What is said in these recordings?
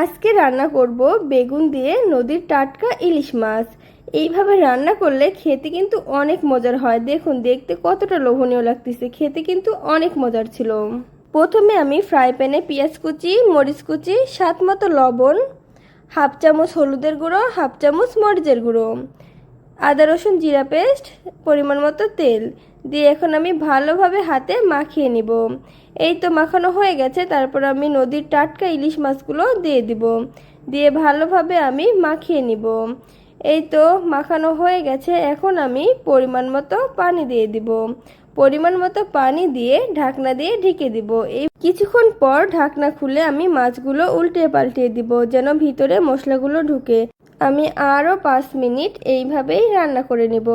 আজকে রান্না করব বেগুন দিয়ে নদীর টাটকা ইলিশ মাছ। এইভাবে রান্না করলে খেতে কিন্তু অনেক মজার হয়। দেখুন, দেখতে কতটা লোভনীয় লাগতেছে। খেতে কিন্তু অনেক মজার ছিল। প্রথমে আমি ফ্রাই প্যানে পেঁয়াজ কুচি, মরিচ কুচি, স্বাদ মতো লবণ, হাফ চামচ হলুদের গুঁড়ো, হাফ চামচ মরিচের গুঁড়ো। আদা, রসুন, জিরা পেস্ট, পরিমাণ মতো তেল দিয়ে এখন আমি ভালোভাবে হাতে মাখিয়ে নিব। এই তো মাখানো হয়ে গেছে, তারপর আমি নদীর টাটকা ইলিশ মাছগুলো দিয়ে দিব। দিয়ে ভালোভাবে আমি মাখিয়ে নিব। এই তো মাখানো হয়ে গেছে, এখন আমি পরিমাণ মতো পানি দিয়ে দিব। পরিমাণ মতো পানি দিয়ে ঢাকনা দিয়ে ঢেকে দিব। এই কিছুক্ষণ পর ঢাকনা খুলে আমি মাছগুলো উল্টে পাল্টে দিব, যেন ভিতরে মশলাগুলো ঢুকে। আমি আরও পাঁচ মিনিট এইভাবেই রান্না করে নেব।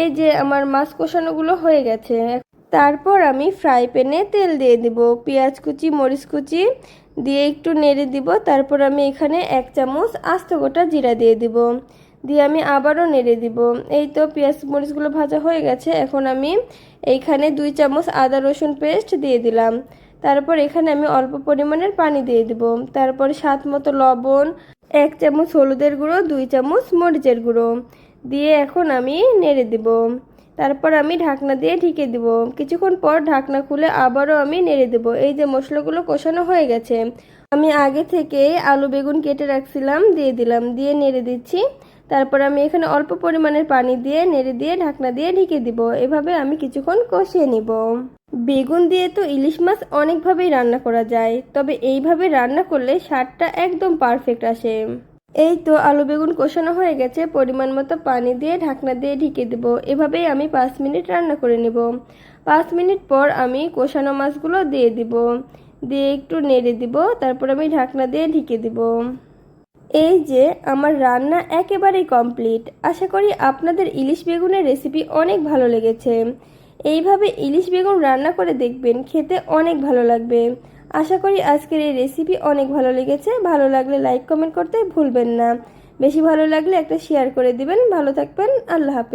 এই যে আমার মাছ কষানোগুলো হয়ে গেছে। তারপর আমি ফ্রাই প্যানে তেল দিয়ে দিব। পেঁয়াজ কুচি, মরিচ কুচি দিয়ে একটু নেড়ে দিব। তারপর আমি এখানে এক চামচ আস্ত গোটা জিরা দিয়ে দিব। দিয়ে আমি আবারও নেড়ে দিব। এই তো পেঁয়াজ, মরিচগুলো ভাজা হয়ে গেছে। এখন আমি এইখানে দুই চামচ আদা রসুন পেস্ট দিয়ে দিলাম। তারপর এখানে আমি অল্প পরিমাণের পানি দিয়ে দিব। তারপর স্বাদ মতো লবণ এক চামচ হলুদের গুঁড়ো, দুই চামচ মরিচের গুঁড়ো। দিয়ে এখন আমি নেড়ে দিব। তারপর আমি ঢাকনা দিয়ে ঢেকে দিব। কিছুক্ষণ পর ঢাকনা খুলে আবারও আমি নেড়ে দেব। এই যে মশলাগুলো কষানো হয়ে গেছে, আমি আগে থেকে আলু বেগুন কেটে রাখছিলাম, দিয়ে দিলাম। দিয়ে নেড়ে দিচ্ছি। তারপর আমি এখানে অল্প পরিমাণের পানি দিয়ে, নেড়ে দিয়ে, ঢাকনা দিয়ে ঢেকে দিব। এভাবে আমি কিছুক্ষণ কষিয়ে নিব। বেগুন দিয়ে তো ইলিশ মাছ অনেকভাবেই রান্না করা যায়, তবে এইভাবে রান্না করলে স্বাদটা একদম পারফেক্ট আসে। এই তো আলু বেগুন কষানো হয়ে গেছে, পরিমাণ মতো পানি দিয়ে ঢাকনা দিয়ে ঢেকে দেবো। এভাবেই আমি পাঁচ মিনিট রান্না করে নেব। পাঁচ মিনিট পর আমি কষানো মাছগুলো দিয়ে দিব। দিয়ে একটু নেড়ে দিব, তারপর আমি ঢাকনা দিয়ে ঢেকে দিব। এই যে, আমার রান্না একেবারেই কমপ্লিট আশা করি আপনাদের ইলিশ বেগুনের রেসিপি অনেক ভালো লেগেছে। এইভাবে ইলিশ বেগুন রান্না করে দেখবেন, খেতে অনেক ভালো লাগবে। আশা করি আজকের এই রেসিপি অনেক ভালো লেগেছে। ভালো লাগলে লাইক কমেন্ট করতে ভুলবেন না। বেশি ভালো লাগলে একটা শেয়ার করে দিবেন। ভালো থাকবেন। আল্লাহ হাফেজ।